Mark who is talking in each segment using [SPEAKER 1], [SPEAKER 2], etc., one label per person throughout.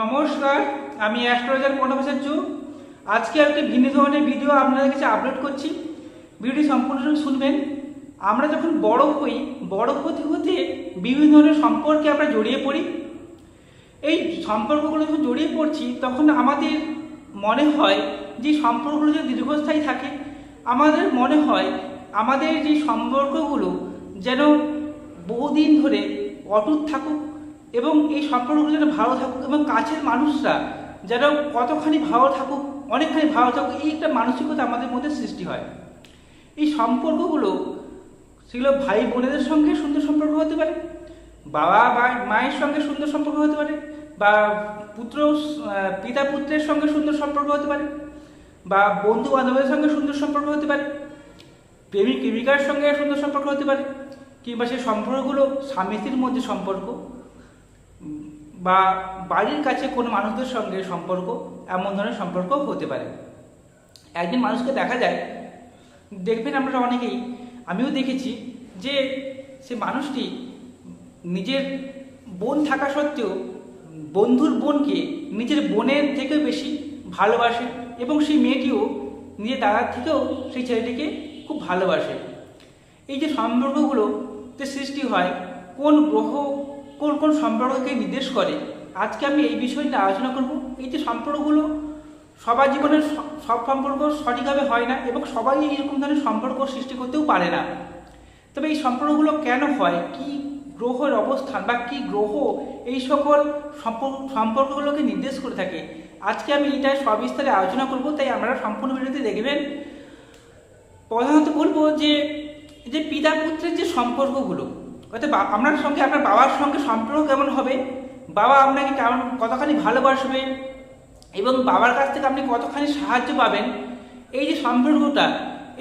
[SPEAKER 1] নমস্কার, আমি অ্যাস্ট্রোলজার চু আজকে একটি ভিন্ন ধরনের ভিডিও আপনাদের কাছে আপলোড করছি। ভিডিওটি সম্পূর্ণ শুনবেন, আমরা যখন বড় হই, বড় হতে হতে বিভিন্ন ধরনের সম্পর্কে আমরা জড়িয়ে পড়ি। এই সম্পর্কগুলো যখন জড়িয়ে পড়ছি, তখন আমাদের মনে হয় যে সম্পর্কগুলো যদি দীর্ঘস্থায়ী থাকে, আমাদের মনে হয় আমাদের যে সম্পর্কগুলো যেন বহুদিন ধরে অটুট থাকুক এবং এই সম্পর্কগুলো যেন ভালো থাকুক এবং কাছের মানুষরা যেন কতখানি ভালো থাকুক, অনেকখানি ভালো থাকুক, এই একটা মানসিকতা আমাদের মধ্যে সৃষ্টি হয়। এই সম্পর্কগুলো সেগুলো ভাই বোনেদের সঙ্গে সুন্দর সম্পর্ক হতে পারে, বাবা বা মায়ের সঙ্গে সুন্দর সম্পর্ক হতে পারে, বা পুত্র পিতা পুত্রের সঙ্গে সুন্দর সম্পর্ক হতে পারে, বা বন্ধু বান্ধবের সঙ্গে সুন্দর সম্পর্ক হতে পারে, প্রেমিক, প্রেমিকার সঙ্গে সুন্দর সম্পর্ক হতে পারে, কিংবা সেই সম্পর্কগুলো স্বামী স্ত্রীর মধ্যে সম্পর্ক বা বাড়ির কাছে কোনো মানুষদের সঙ্গে সম্পর্ক, এমন ধরনের সম্পর্ক হতে পারে। একজন মানুষকে দেখা যায়, দেখবেন আমরা অনেকেই, আমিও দেখেছি যে সে মানুষটি নিজের বোন থাকা সত্ত্বেও বন্ধুর বোনকে নিজের বোনের থেকেও বেশি ভালোবাসে এবং সেই মেয়েটিও নিজের দাদার থেকেও সেই ছেলেটিকে খুব ভালোবাসে। এই যে সম্পর্কগুলো যে সৃষ্টি হয়, কোন গ্রহ কোন কোন সম্পর্ককে নির্দেশ করে। আজকে আমি এই বিষয় নিয়ে আলোচনা করব। এই যে সম্পর্কগুলো সবার জীবনের সব সম্পর্ক সঠিকভাবে হয় না এবং সবাই এইরকম ধরনের সম্পর্ক সৃষ্টি করতেও পারে না। তবে এই সম্পর্কগুলো কেন হয়? কি গ্রহের অবস্থান বা কি গ্রহ এই সকল সম্পর্ক সম্পর্কগুলোকে নির্দেশ করে থাকে? আজকে আমি এটা সবিস্তারে আলোচনা করব, তাই আপনারা সম্পূর্ণ ভিডিওতে দেখবেন। প্রধানত বলব যে যে পিতা পুত্রের যে সম্পর্কগুলো অর্থাৎ আপনার সঙ্গে, আপনার বাবার সঙ্গে সম্পর্ক কেমন হবে? বাবা আপনাকে কেমন, কতখানি ভালোবাসবে? এবং বাবার কাছ থেকে আপনি কতখানি সাহায্য পাবেন? এই যে সম্পর্কটা,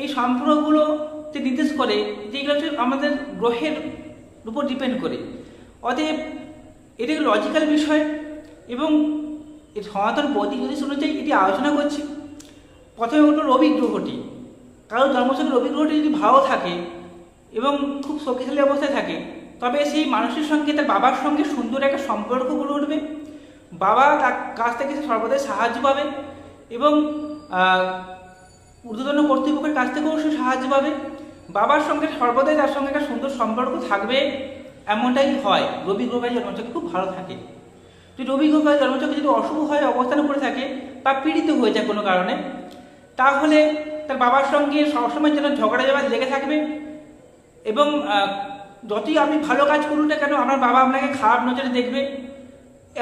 [SPEAKER 1] এই সম্পর্কগুলোতে নির্দেশ করে যেগুলো হচ্ছে আমাদের গ্রহের উপর ডিপেন্ড করে। অতএব, এটা লজিক্যাল বিষয় এবং সনাতন বৌদ্ধিক জ্যোতিষ অনুযায়ী এটি আলোচনা করছি। প্রথমে হলো রবি গ্রহটি কারণ জন্মছকে রবি গ্রহটি যদি ভালো থাকে এবং খুব শক্তিশালী অবস্থায় থাকে। তবে সেই মানুষের সঙ্গে, তার বাবার সঙ্গে সুন্দর একটা সম্পর্ক গড়ে উঠবে। বাবা তার কাছ থেকে সর্বদাই সাহায্য পাবে এবং ঊর্ধ্বতন কর্তৃপক্ষের কাছ থেকেও সে সাহায্য পাবে। বাবার সঙ্গে সর্বদাই তার সঙ্গে একটা সুন্দর সম্পর্ক থাকবে এমনটাই হয়। রবি গ্রহের জন্মচকে খুব ভালো থাকে। যদি রবি গ্রহের জন্মচকে যদি অশুভ হয়, অবস্থান করে থাকে বা পীড়িত হয়ে যায় কোনো কারণে, তাহলে তার বাবার সঙ্গে সবসময় যেন ঝগড়া ঝগড়া লেগে থাকবে। এবং যতই আপনি ভালো কাজ করুন না কেন আপনার বাবা আপনাকে খারাপ নজরে দেখবে।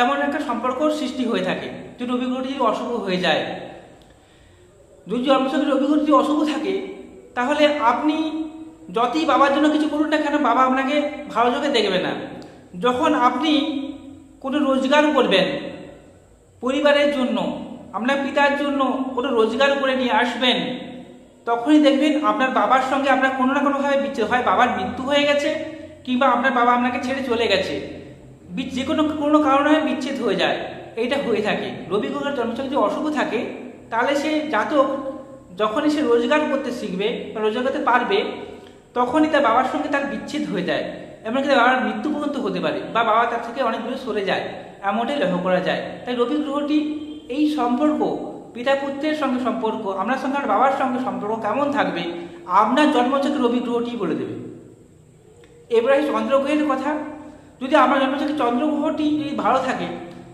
[SPEAKER 1] এমন একটা সম্পর্ক সৃষ্টি হয়ে থাকে, যদি রবি গ্রহটি যদি অশুভ হয়ে যায়। যদি জন্মছকে রবি গ্রহ যদি অশুভ থাকে, তাহলে আপনি যতই বাবার জন্য কিছু করুন না কেন, বাবা আপনাকে ভালো চোখে দেখবে না। যখন আপনি কোনো রোজগার করবেন, পরিবারের জন্য, আপনার পিতার জন্য কোনো রোজগার করে নিয়ে আসবেন তখনই দেখবেন আপনার বাবার সঙ্গে আপনার কোনো না কোনোভাবে বিচ্ছেদ হয় বাবার মৃত্যু হয়ে গেছে কিংবা আপনার বাবা আপনাকে ছেড়ে চলে গেছে। যে কোনো কোনো কারণে বিচ্ছেদ হয়ে যায়, এইটা হয়ে থাকে। রবি গ্রহের জন্মছক যদি অশুভ থাকে, তাহলে সে জাতক যখনই সে রোজগার করতে শিখবে বা রোজগার করতে পারবে, তখনই তার বাবার সঙ্গে তার বিচ্ছেদ হয়ে যায়। এমনকি তার বাবার মৃত্যু পর্যন্ত হতে পারে বা বাবা তার থেকে অনেক দূরে সরে যায়, এমনটাই লক্ষ্য করা যায়। তাই রবি গ্রহটি এই সম্পর্ক পিতা পুত্রের সঙ্গে সম্পর্ক আপনার সঙ্গে আর বাবার সঙ্গে সম্পর্ক কেমন থাকবে? আপনার জন্মচকে রবি গ্রহটি বলে দেবে। এবারে চন্দ্রগ্রহের কথা, যদি আমার জন্মচকে চন্দ্রগ্রহটি যদি ভালো থাকে,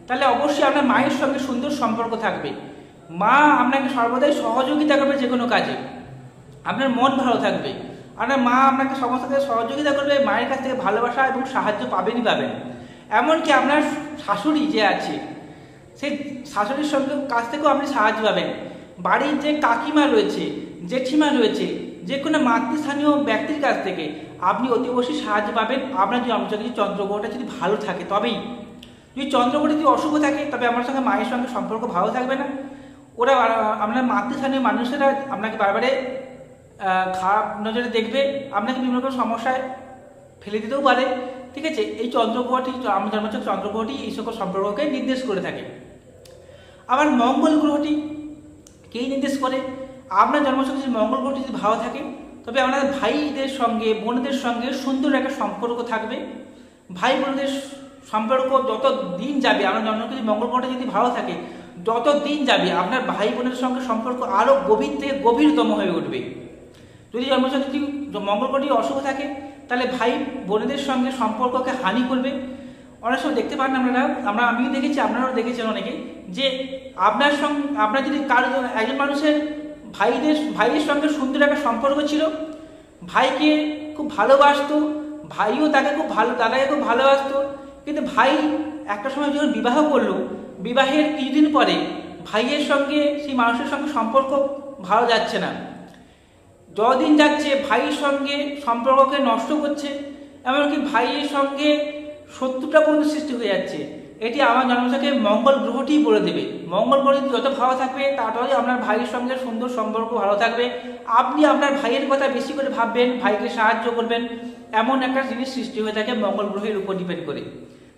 [SPEAKER 1] তাহলে অবশ্যই আপনার মায়ের সঙ্গে সুন্দর সম্পর্ক থাকবে। মা আপনাকে সর্বদাই সহযোগিতা করবে যে কোনো কাজে। আপনার মন ভালো থাকবে। আপনার মা আপনাকে সমস্ত কাজে সহযোগিতা করবে, মায়ের কাছ থেকে ভালোবাসা এবং সাহায্য পাবেনই পাবেন। এমনকি আপনার শাশুড়ি যে আছে সেই শাশুড়ির সঙ্গে কাছ থেকেও আপনি সাহায্য পাবেন। বাড়ির যে কাকিমা রয়েছে, জেঠিমা রয়েছে, যে কোনো মাতৃস্থানীয় ব্যক্তির কাছ থেকে আপনি অতি অবশ্যই সাহায্য পাবেন। আপনার জন্মচকে যদি চন্দ্রগ্রহটা যদি ভালো থাকে, তবেই। যদি চন্দ্রগ্রহ যদি অশুভ থাকে, তবে আমার সঙ্গে মায়ের সঙ্গে সম্পর্ক ভালো থাকবে না। ওরা আপনার মাতৃস্থানীয় মানুষেরা আপনাকে বারবারে খারাপ নজরে দেখবে, আপনাকে বিভিন্ন রকম সমস্যায় ফেলে দিতেও পারে। ঠিক আছে? এই চন্দ্রগ্রহটি আমার জন্মচক চন্দ্রগ্রহটি এই সকল সম্পর্ককে নির্দেশ করে থাকে। আবার মঙ্গল গ্রহটি কেই নির্দেশ করে? আপনার জন্মচক যদি মঙ্গল গ্রহটি যদি ভালো থাকে, তবে আপনার ভাইদের সঙ্গে, বোনদের সঙ্গে সুন্দর একটা সম্পর্ক থাকবে। ভাই বোনদের সম্পর্ক যত দিন যাবে, আপনার জন্মকুণ্ডলী মঙ্গল গ্রহটা যদি ভালো থাকে যত দিন যাবে আপনার ভাই বোনের সঙ্গে সম্পর্ক আরও গভীর থেকে গভীরতম হয়ে উঠবে। যদি জন্মচন্দ্রটি মঙ্গল গ্রহটি অশুভ থাকে, তাহলে ভাই বোনেদের সঙ্গে সম্পর্ককে হানি করবে। অনেক সময় দেখতে পারেন আপনারা। আমরা, আমিও দেখেছি, আপনারাও দেখেছেন অনেকে, যে আপনার সঙ্গে আপনার যদি কারও একজন মানুষের ভাইদের, ভাইয়ের সঙ্গে সুন্দর একটা সম্পর্ক ছিল, ভাইকে খুব ভালোবাসতো, ভাইও তাকে খুব ভালো, দাদাকে খুব ভালোবাসতো, কিন্তু ভাই একটা সময় যখন বিবাহ করল, বিবাহের কিছুদিন পরে ভাইয়ের সঙ্গে, সেই মানুষের সঙ্গে সম্পর্ক ভালো যাচ্ছে না। যতদিন যাচ্ছে, ভাইয়ের সঙ্গে সম্পর্ককে নষ্ট করছে, এমনকি ভাইয়ের সঙ্গে শত্রুতা পর্যন্ত সৃষ্টি হয়ে যাচ্ছে। এটি আমার জন্মসাকে মঙ্গল গ্রহটি বলে দেবে। মঙ্গল গ্রহ যত ভালো থাকবে ততই আপনার ভাইয়ের সঙ্গে সুন্দর সম্পর্ক ভালো থাকবে। আপনি আপনার ভাইয়ের কথা বেশি করে ভাববেন, ভাইকে সাহায্য করবেন। এমন একটা জিনিস সৃষ্টি হয়ে থাকে মঙ্গল গ্রহের উপর ডিপেন্ড করে।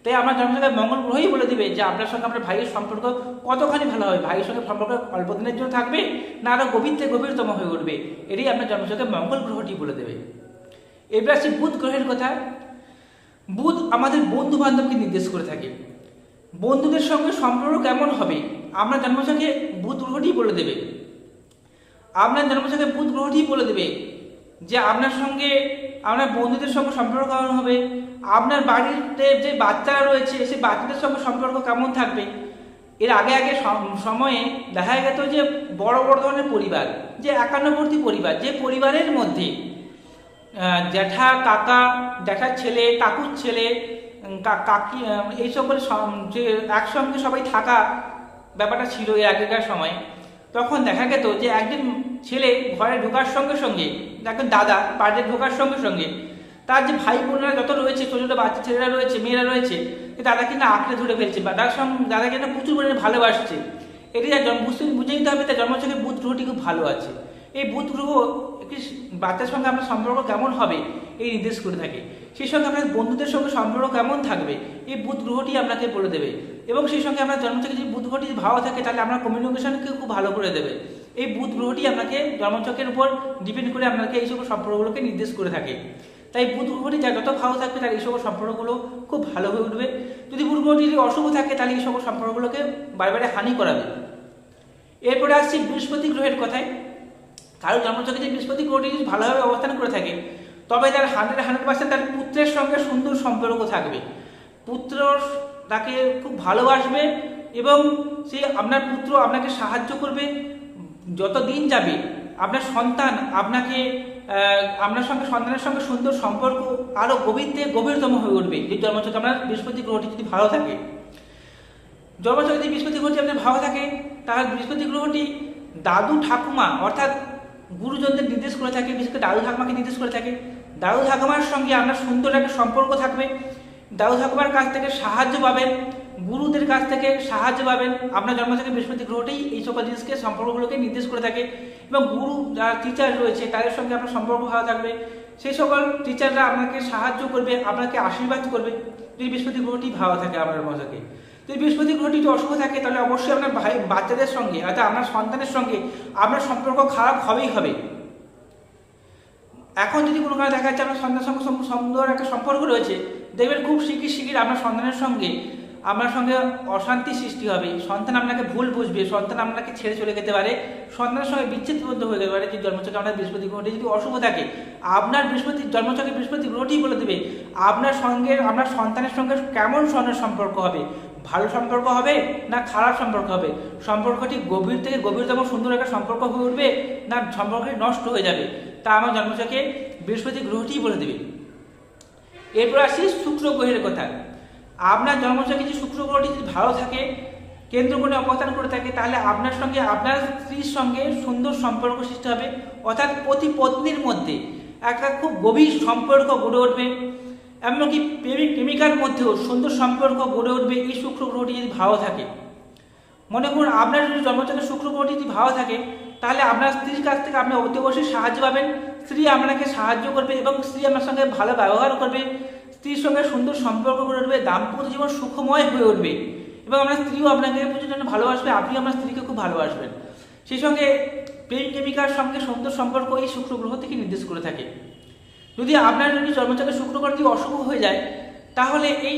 [SPEAKER 1] তাই আপনার জন্মসাকে মঙ্গল গ্রহই বলে দেবে যে আপনার সঙ্গে আপনার ভাইয়ের সম্পর্ক কতখানি ভালো হবে। ভাইয়ের সঙ্গে সম্পর্ক অল্প দিনের জন্য থাকবে, না আরও গভীর থেকে গভীরতম হয়ে উঠবে। এটাই আপনার জন্মসাকে মঙ্গল গ্রহটি বলে দেবে। এবার আসছি বুধ গ্রহের কথা। বুধ আমাদের বন্ধু বান্ধবকে নির্দেশ করে থাকে। বন্ধুদের সঙ্গে সম্পর্ক কেমন হবে? আপনার জন্মসাকে বুধ গ্রহটি বলে দেবে। আপনার জন্মসাকে বুধ গ্রহটি বলে দেবে যে আপনার সঙ্গে, আপনার বন্ধুদের সঙ্গে সম্পর্ক কেমন হবে? আপনার বাড়িতে যে বাচ্চারা রয়েছে, সেই বাচ্চাদের সঙ্গে সম্পর্ক কেমন থাকবে? এর আগে আগে সম- সময়ে দেখা গেত যে বড় বড় ধরনের পরিবার, যে একান্নবর্তী পরিবার, যে পরিবারের মধ্যে জ্যাঠা, কাকা, জ্যাঠার ছেলে, কাকুর ছেলে কাকি এই সকল যে একসঙ্গে সবাই থাকা ব্যাপারটা ছিল এর আগেকার সময়। তখন দেখা যেত যে একদিন ছেলে ঘরে ঢোকার সঙ্গে সঙ্গে, একজন দাদা বাড়িতে ঢোকার সঙ্গে সঙ্গে, তার যে ভাই বোনেরা যত রয়েছে, ছোটো ছোটো বাচ্চা ছেলেরা রয়েছে, মেয়েরা রয়েছে দাদাকে না আঁকড়ে ধরে ফেলছে বা তার সঙ্গে, দাদাকে না প্রচুর পরিমাণে ভালোবাসছে, এটি যা বুঝতে বুঝে নিতে হবে তার জন্ম থেকে বুধ গ্রহটি খুব ভালো আছে। এই বুধ গ্রহ একটি বাচ্চার সঙ্গে আপনার সম্পর্ক কেমন হবে? এই নির্দেশ করে থাকে। সেই সঙ্গে আপনার বন্ধুদের সঙ্গে সম্পর্ক কেমন থাকবে? এই বুধ গ্রহটি আপনাকে বলে দেবে। এবং সেই সঙ্গে আপনার জন্ম থেকে যদি বুধ গ্রহটি ভালো থাকে, তাহলে আপনার কমিউনিকেশনকে খুব ভালো করে দেবে। এই বুধ গ্রহটি আপনাকে জন্মচকের উপর ডিপেন্ড করে আপনাকে এই সকল সম্পর্কগুলোকে নির্দেশ করে থাকে। তাই বুধ গ্রহটি যা যত ভালো থাকবে তার এই সকল সম্পর্কগুলো খুব ভালো হয়ে উঠবে। যদি বুধ গ্রহটি যদি অশুভ থাকে, তাহলে এই সকল সম্পর্কগুলোকে বারে বারে হানি করাবে। এরপরে আসছি বৃহস্পতি গ্রহের কথায়। কারও জন্মচকে যে বৃহস্পতি গ্রহটি যদি ভালোভাবে অবস্থান করে থাকে, তবে তার হান্ড্রেড হান্ড্রেড পার্সেন্ট তার পুত্রের সঙ্গে সুন্দর সম্পর্ক থাকবে। পুত্র তাকে খুব ভালোবাসবে এবং সে আপনার পুত্র আপনাকে সাহায্য করবে। যত দিন যাবে, আপনার সন্তান আপনাকে আপনার সঙ্গে, সন্তানের সঙ্গে সুন্দর সম্পর্ক আরও গভীর থেকে গভীরতম হয়ে উঠবে। যে জন্মচক আপনার বৃহস্পতি, গ্রহটি যদি ভালো থাকে জন্মচক যদি বৃহস্পতি, গ্রহটি আপনার ভালো থাকে, তাহলে বৃহস্পতি, গ্রহটি দাদু ঠাকুমা, অর্থাৎ গুরুজনদের নির্দেশ করে থাকে, বিশেষ করে দাদু ঠাকুমাকে নির্দেশ করে থাকে। দাদু ঠাকুমার সঙ্গে আপনার সুন্দর একটা সম্পর্ক থাকবে। দাদু ঠাকুমার কাছ থেকে সাহায্য পাবেন, গুরুদের কাছ থেকে সাহায্য পাবেন। আপনার জন্ম থেকে বৃহস্পতি গ্রহটি এই সকল জিনিসকে, সম্পর্কগুলোকে নির্দেশ করে থাকে। এবং গুরু যারা টিচার রয়েছে, তাদের সঙ্গে আপনার সম্পর্ক ভালো থাকবে। সেই সকল টিচাররা আপনাকে সাহায্য করবে, আপনাকে আশীর্বাদ করবে। যদি বৃহস্পতি গ্রহটি ভালো থাকে আপনার মজাকে। যদি বৃহস্পতি গ্রহটি যদি অশুভ থাকে, তাহলে অবশ্যই আপনার ভাই, বাচ্চাদের সঙ্গে, অর্থাৎ আপনার সন্তানের সঙ্গে আপনার সম্পর্ক খারাপ হবেই হবে। এখন যদি কোনো কারণে দেখা যাচ্ছে আপনার সন্তানের সঙ্গে সুন্দর একটা সম্পর্ক রয়েছে, দেখবেন খুব শিগগির শিগগির আপনার সন্তানের সঙ্গে আপনার সঙ্গে অশান্তি সৃষ্টি হবে। সন্তান আপনাকে ভুল বুঝবে, সন্তান আপনাকে ছেড়ে চলে যেতে পারে, সন্তানের সঙ্গে বিচ্ছেদবদ্ধ হয়ে যেতে পারে। যে জন্মচকে আপনার বৃহস্পতি গ্রহটি যদি অশুভ থাকে, আপনার বৃহস্পতি জন্মচকে বৃহস্পতি গ্রহটি বলে দেবে, আপনার সঙ্গে, আপনার সন্তানের সঙ্গে কেমন ধরনের সম্পর্ক হবে? ভালো সম্পর্ক হবে না খারাপ সম্পর্ক হবে? সম্পর্কটি গভীর থেকে গভীরতম সুন্দর একটা সম্পর্ক হয়ে উঠবে না সম্পর্কটি নষ্ট হয়ে যাবে? তা আমার জন্মচকে বৃহস্পতি গ্রহটিই বলে দেবে। এরপর আসি শুক্র গ্রহের কথা। আপনার জন্মচকে যে শুক্র গ্রহটি যদি ভালো থাকে কেন্দ্রকোণে অবস্থান করে থাকে, তাহলে আপনার সঙ্গে আপনার স্ত্রীর সঙ্গে সুন্দর সম্পর্ক সৃষ্টি হবে। অর্থাৎ প্রতি পত্নীর মধ্যে একটা খুব গভীর সম্পর্ক গড়ে উঠবে। এমনকি প্রেমিক প্রেমিকার মধ্যেও সুন্দর সম্পর্ক গড়ে উঠবে এই শুক্র গ্রহটি যদি ভালো থাকে। মনে করুন, আপনার যদি জন্মচক্রে শুক্র গ্রহটি যদি ভালো থাকে, তাহলে আপনার স্ত্রীর কাছ থেকে আপনি অতি অবশ্যই সাহায্য পাবেন। স্ত্রী আপনাকে সাহায্য করবে এবং স্ত্রী আপনার সঙ্গে ভালো ব্যবহার করবে। স্ত্রীর সঙ্গে সুন্দর সম্পর্ক গড়ে উঠবে, দাম্পত্য জীবন সুখময় হয়ে উঠবে এবং আপনার স্ত্রীও আপনাকে প্রচুর ভালোবাসবে আপনি আপনার স্ত্রীকে খুব ভালোবাসবেন। সেই সঙ্গে প্রেম প্রেমিকার সঙ্গে সুন্দর সম্পর্ক এই শুক্র গ্রহ থেকে নির্দেশ করে থাকে। যদি আপনার যদি জন্মচক্রে শুক্র গ্রহটি অশুভ হয়ে যায়, তাহলে এই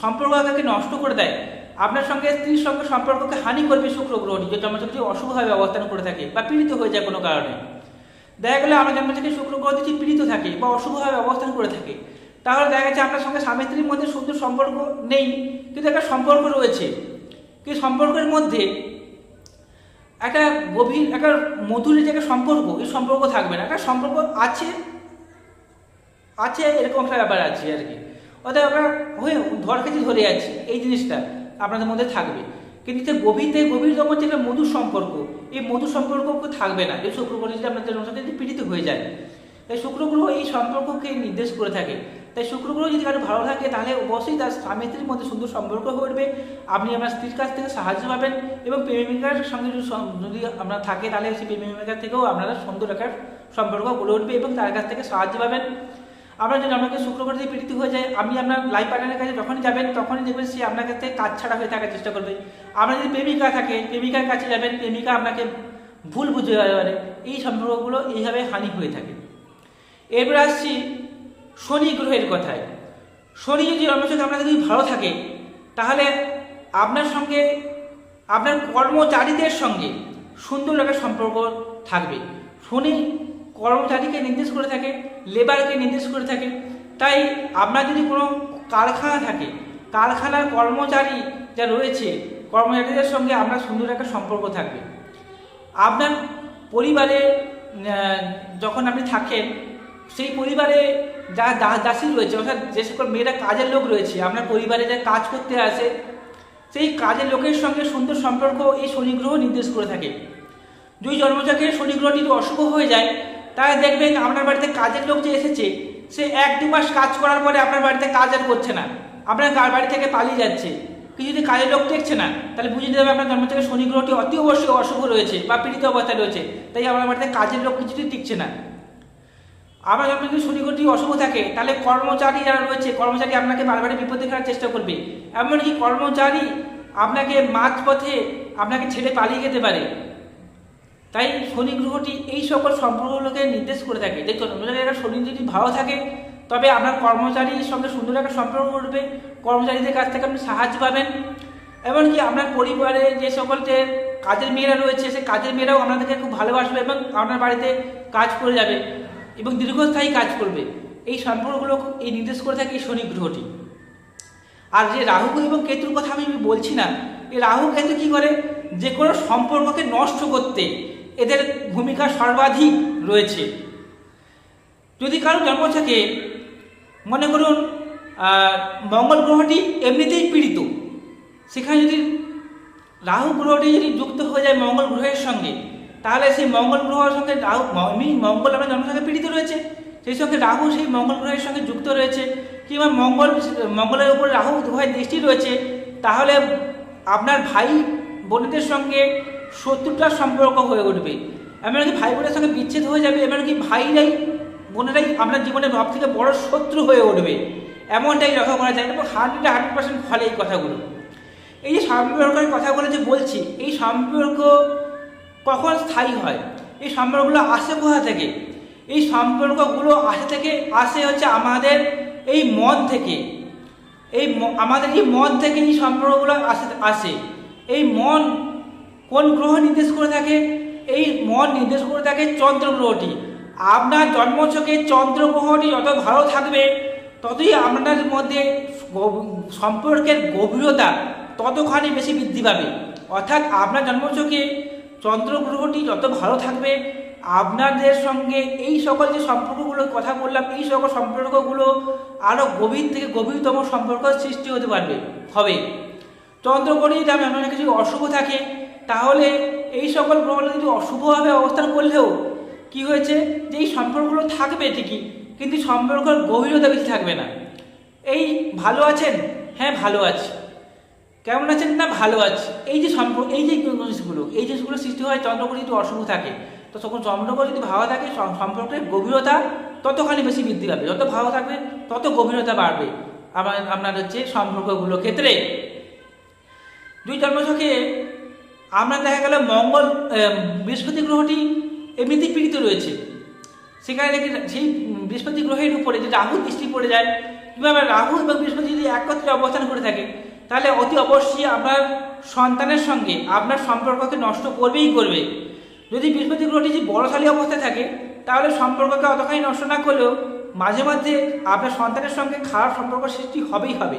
[SPEAKER 1] সম্পর্ককে নষ্ট করে দেয়। আপনার সঙ্গে, স্ত্রীর সঙ্গে সম্পর্ককে হানি করবে শুক্র গ্রহটি যে জন্মচক্রটি অশুভভাবে অবস্থান করে থাকে বা পীড়িত হয়ে যায় কোনো কারণে। দেখা গেলে আমার জন্মচক্রে শুক্র গ্রহ যদি পীড়িত থাকে বা অশুভভাবে অবস্থান করে থাকে। তাহলে দেখা যাচ্ছে আপনার সঙ্গে স্বামী, স্ত্রীর মধ্যে সুন্দর সম্পর্ক নেই, কিন্তু একটা সম্পর্ক রয়েছে। কিন্তু সম্পর্কের মধ্যে একটা গভীর, একটা মধুর যে একটা সম্পর্ক, এই সম্পর্ক থাকবে না। একটা সম্পর্ক আছে আছে, এরকম একটা ব্যাপার আছে আর কি। অর্থাৎ আমরা হয়ে ধর ধরে আছি, এই জিনিসটা আপনাদের মধ্যে থাকবে। কিন্তু যে গভীর থেকে গভীরতম যে একটা মধুর সম্পর্ক, এই মধুর সম্পর্ক থাকবে না। এই শুক্র গ্রহ যদি আপনাদের সাথে যদি পীড়িত হয়ে যায়, তাই শুক্র গ্রহ এই সম্পর্ককে নির্দেশ করে থাকে। তাই শুক্র গ্রহ যদি কারও ভালো থাকে, তাহলে অবশ্যই তার স্বামী স্ত্রীর মধ্যে সুন্দর সম্পর্ক হয়ে উঠবে আপনি আপনার স্ত্রীর কাছ থেকে সাহায্য পাবেন এবং প্রেমিকার সঙ্গে যদি আপনার থাকে, তাহলে সেই প্রেমিকার থেকেও আপনারা সুন্দর একটা সম্পর্ক গড়ে উঠবে এবং তার কাছ থেকে সাহায্য পাবেন। আপনার যদি আপনাকে শুক্রবার দিয়ে পীড়িত হয়ে যায় আপনি আপনার লাইফ পার্টনারের কাছে যখনই যাবেন, তখনই দেখবেন সে আপনার কাছে কাজ ছাড়া হয়ে থাকার চেষ্টা করবে। আপনার যদি প্রেমিকা থাকে, প্রেমিকার কাছে যাবেন, প্রেমিকা আপনাকে ভুল বুঝে পারে এই সম্পর্কগুলো এইভাবে হানি হয়ে থাকে। এরপর আসছি শনি গ্রহের কথায়। শনি যদি জন্মচক্রে আপনার যদি ভালো থাকে, তাহলে আপনার সঙ্গে, আপনার কর্মচারীদের সঙ্গে সুন্দর একটা সম্পর্ক থাকবে। শনি কর্মচারীকে নির্দেশ করে থাকে লেবারকে নির্দেশ করে থাকে। তাই আপনার যদি কোনো কারখানা থাকে, কারখানার কর্মচারী যা রয়েছে, কর্মচারীদের সঙ্গে আপনার সুন্দর একটা সম্পর্ক থাকবে। আপনার পরিবারে যখন আপনি থাকেন, সেই পরিবারে যা দাসী রয়েছে, অর্থাৎ যে সকল মেয়েরা কাজের লোক রয়েছে, আপনার পরিবারে যা কাজ করতে আসে, সেই কাজের লোকের সঙ্গে সুন্দর সম্পর্ক এই শনি গ্রহ নির্দেশ করে থাকে। যদি জন্মচক্রে শনি গ্রহটি যদি অশুভ হয়ে যায় তাহলে দেখবেন আপনার বাড়িতে কাজের লোক যে এসেছে, সে এক দু মাস কাজ করার পরে আপনার বাড়িতে কাজ আর করছে না। আপনার বাড়ি থেকে পালিয়ে যাচ্ছে। কিছু যদি কাজের লোক দেখছে না, তাহলে বুঝে হবে আপনার জন্মচক্রে শনি গ্রহটি অতি অবশ্যই অশুভ রয়েছে বা পীড়িত অবস্থায় রয়েছে। তাই আপনার বাড়িতে কাজের লোক কিছুটি টিকছে না। আবার যখন যদি শনিগ্রহটি অশুভ থাকে, তাহলে কর্মচারী যারা রয়েছে, কর্মচারী আপনাকে বারবার বিপদে ফেলার চেষ্টা করবে। এমনকি কর্মচারী আপনাকে মাঝ পথে আপনাকে ছেড়ে পালিয়ে যেতে পারে। তাই শনি গ্রহটি এই সকল সম্পর্কগুলোকে নির্দেশ করে থাকে। যে জন্মজাতকের একটা শনি যদি ভালো থাকে, তবে আপনার কর্মচারীর সঙ্গে সুন্দর একটা সম্পর্ক করবে কর্মচারীদের কাছ থেকে আপনি সাহায্য পাবেন। এমনকি আপনার পরিবারে যে সকল যে কাজের মেয়েরা রয়েছে, সেই কাজের মেয়েরাও আপনাদেরকে খুব ভালোবাসবে এবং আপনার বাড়িতে কাজ করে যাবে এবং দীর্ঘস্থায়ী কাজ করবে। এই সম্পর্কগুলো এই নির্দেশ করে থাকে এই শনি গ্রহটি আর যে রাহু এবং কেতুর কথা আমি বলছি না, এই রাহু কেতু কি করে? যে কোনো সম্পর্ককে নষ্ট করতে এদের ভূমিকা সর্বাধিক রয়েছে। যদি কারও জন্ম থাকে মনে করুন মঙ্গল গ্রহটি এমনিতেই পীড়িত, সেখানে যদি রাহু গ্রহটি যদি যুক্ত হয়ে যায় মঙ্গল গ্রহের সঙ্গে, তাহলে সেই মঙ্গল গ্রহের সঙ্গে রাহু মঙ্গল আমরা জন্মসংখ্যা পীড়িত রয়েছে। সেই সঙ্গে রাহু সেই মঙ্গল গ্রহের সঙ্গে যুক্ত রয়েছে। কিংবা মঙ্গল, মঙ্গলের উপর রাহু উভয় দৃষ্টি রয়েছে, তাহলে আপনার ভাই, বোনদের সঙ্গে শত্রুতার সম্পর্ক হয়ে উঠবে। এমনকি ভাই বোনের সঙ্গে বিচ্ছেদ হয়ে যাবে এমনকি ভাইরাই, বোনেরাই আপনার জীবনের সব থেকে বড় শত্রু হয়ে উঠবে। এমনটাই লক্ষ্য করা যায়। এবং হান্ড্রেড হান্ড্রেড পার্সেন্ট ফলে এই কথাগুলো। এই যে সম্পর্কের কথাগুলো যে বলছি, এই সম্পর্ক কখন স্থায়ী হয়? এই সম্পর্কগুলো আসে কোথা থেকে? এই সম্পর্কগুলো আসে থেকে, আসে হচ্ছে আমাদের এই মন থেকে। এই আমাদের এই মন থেকে এই সম্পর্কগুলো আসে আসে। এই মন কোন গ্রহ নির্দেশ করে থাকে? এই মন নির্দেশ করে থাকে চন্দ্র গ্রহটি। আপনার জন্মছকে চন্দ্র গ্রহটি যত ভালো থাকবে, ততই আপনার মধ্যে সম্পর্কের গভীরতা ততখানি বেশি বৃদ্ধি পাবে। অর্থাৎ আপনার জন্মছকে চন্দ্র গ্রহটি যত ভালো থাকবে, আপনাদের সঙ্গে এই সকল যে সম্পর্কগুলোর কথা বললাম, এই সকল সম্পর্কগুলো আরও গভীর থেকে গভীরতম সম্পর্ক সৃষ্টি হতে পারবে, হবে। চন্দ্রগ্রহণে আমি আপনার কিছু অশুভ থাকে। তাহলে এই সকল গ্রহগুলো যদি অশুভভাবে অবস্থান করলেও কি হয়েছে? যে এই সম্পর্কগুলো থাকবে ঠিকই, কিন্তু সম্পর্কের গভীরতা বেশি থাকবে না। এই ভালো আছেন? হ্যাঁ ভালো আছি। কেমন আছেন? না, ভালো আছে। এই যে সম্পর্ক এই যে জিনিসগুলো এই জিনিসগুলো সৃষ্টি হয় চন্দ্রগ্রহ যদি অশুভ থাকে, তো তখন চন্দ্রগ্রহ যদি ভালো থাকে সম্পর্কের গভীরতা ততখানি বেশি বৃদ্ধি পাবে। যত ভালো থাকবে, তত গভীরতা বাড়বে আমার আপনার হচ্ছে সম্পর্কগুলো ক্ষেত্রে। দুই জন্মছকে আমরা দেখা গেল মঙ্গল বৃহস্পতি গ্রহটি এমনিতেই পীড়িত রয়েছে। সেখানে দেখি সেই বৃহস্পতি গ্রহের উপরে যে রাহু দৃষ্টি পড়ে যায়, কিংবা রাহু এবং বৃহস্পতি যদি একত্রে অবস্থান করে থাকে, তাহলে অতি অবশ্যই আপনার সন্তানের সঙ্গে আপনার সম্পর্ককে নষ্ট করবেই করবে। যদি বৃহস্পতি গ্রহটি যদি বড়শালী অবস্থায় থাকে, তাহলে সম্পর্ককে অতখানি নষ্ট না করলেও মাঝে মাঝে আপনার সন্তানের সঙ্গে খারাপ সম্পর্ক সৃষ্টি হবেই হবে।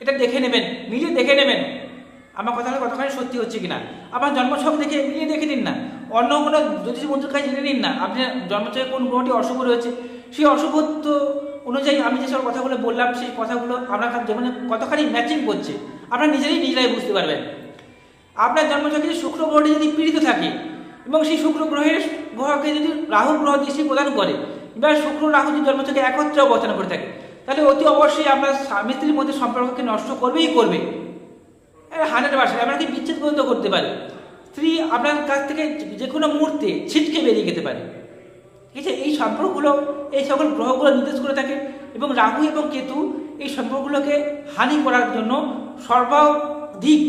[SPEAKER 1] এটা দেখে নেবেন মিলিয়ে দেখে নেবেন। আমার কথাটা কতখানি সত্যি হচ্ছে কিনা? আপনার জন্মছক দেখে মিলিয়ে দেখে নিন না। অন্য কোনো জ্যোতিষ বন্ধুর কাছে জেনে নিন না। আপনি জন্মছকে কোন গ্রহটি অশুভ রয়েছে? সেই অশুভত্ব অনুযায়ী আমি যেসব কথাগুলো বললাম, সেই কথাগুলো আপনার জীবনে কতখানি ম্যাচিং করছে, আপনার নিজেরাই নিজেরাই বুঝতে পারবেন। আপনার জন্মছকে যদি শুক্র গ্রহটি যদি পীড়িত থাকে, এবং সেই শুক্র গ্রহের গ্রহকে যদি রাহু গ্রহ দৃষ্টি প্রদান করে, বা শুক্র রাহু যদি জন্মছকে একত্রে অবস্থান করে থাকে, তাহলে অতি অবশ্যই আপনার স্বামী স্ত্রীর মধ্যে সম্পর্ককে নষ্ট করবেই করবে। হান্ড্রেড পার্সেন্ট আপনাকে বিচ্ছেদ পর্যন্ত করতে পারে? স্ত্রী আপনার কাছ থেকে যে কোনো মুহূর্তে ছিটকে বেরিয়ে যেতে পারে। ঠিক আছে? এই সম্পর্কগুলো, এই সকল গ্রহগুলো নির্দেশ করে থাকে এবং রাহু এবং কেতু এই সম্পর্কগুলোকে হানি করার জন্য সর্বাধিক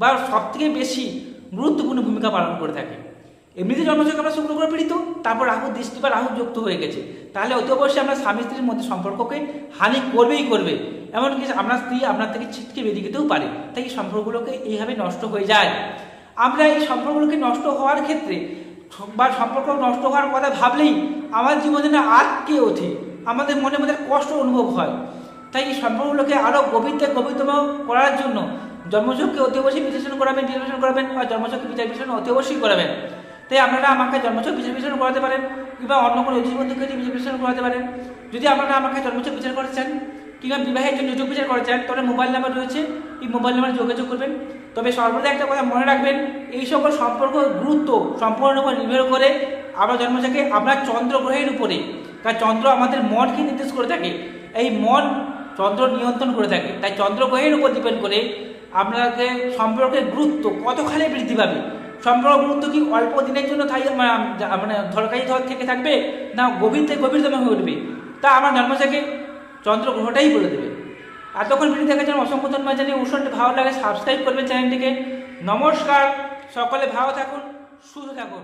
[SPEAKER 1] বা সবথেকে বেশি গুরুত্বপূর্ণ ভূমিকা পালন করে থাকে। এমনিতে জন্মচক্র আমরা শুক্র গ্রহ পীড়িত, তারপর রাহু দৃষ্টি বা রাহু যুক্ত হয়ে গেছে। তাহলে অতি অবশ্যই আমরা স্বামী স্ত্রীর মধ্যে সম্পর্ককে হানি করবেই করবে। এমনকি আপনার স্ত্রী আপনার থেকে ছিটকে বেরিয়ে যেতেও পারে। তাই এই সম্পর্কগুলোকে এইভাবে নষ্ট হয়ে যায়। আমরা এই সম্পর্কগুলোকে নষ্ট হওয়ার ক্ষেত্রে বা সম্পর্ক নষ্ট হওয়ার কথা ভাবলেই আমার জীবনে না আটকে ওঠে? আমাদের মনে মধ্যে কষ্ট অনুভব হয়। তাই এই সম্পর্কগুলোকে আরও গভীরতে গভীরতম করার জন্য জন্মযোগকে অতি অবশ্যই বিশ্লেষণ করাবেন বিশ্লেষণ করাবেন বা জন্মচককে বিচার বিশ্লেষণ অতি অবশ্যই করাবেন। তাই আপনারা আমাকে জন্মচক বিচার বিশ্লেষণ করাতে পারেন, কিংবা অন্য কোনো জ্যোতিষ বন্ধুকে বিচার বিশ্লেষণ করাতে পারেন। যদি আপনারা আমাকে জন্মচক বিচার করেছেন কিংবা বিবাহের জন্য যোগ বিচার করতে চান, তাহলে মোবাইল নাম্বার রয়েছে। এই মোবাইল নাম্বারে যোগাযোগ করবেন। তবে সর্বদা একটা কথা মনে রাখবেন, এই সকল সম্পর্ক গুরুত্ব সম্পূর্ণ উপর নির্ভর করে আমরা জন্মচাকে আপনার চন্দ্র গ্রহের উপরে। কারণ চন্দ্র আমাদের মনকে নির্দেশ করে থাকে। এই মন চন্দ্র নিয়ন্ত্রণ করে থাকে। তাই চন্দ্র গ্রহের উপর ডিপেন্ড করে, আপনাকে সম্পর্কের গুরুত্ব কতখানি বৃদ্ধি পাবে? সম্পর্ক মুহূর্ত কি অল্প দিনের জন্য থাই মানে ধরকারি ধর থেকে থাকবে? না, গভীর থেকে গভীরতম হয়ে উঠবে। তা আমার জন্ম চন্দ্র গ্রহটাই বলে দেবে। এতক্ষণ ভিডিও দেখার জন্য অসংখ্য ধন্যবাদ জানিয়ে অনুষ্ঠানটি ভালো লাগে সাবস্ক্রাইব করবেন চ্যানেলটিকে নমস্কার, সকলে ভালো থাকুন, সুস্থ থাকুন।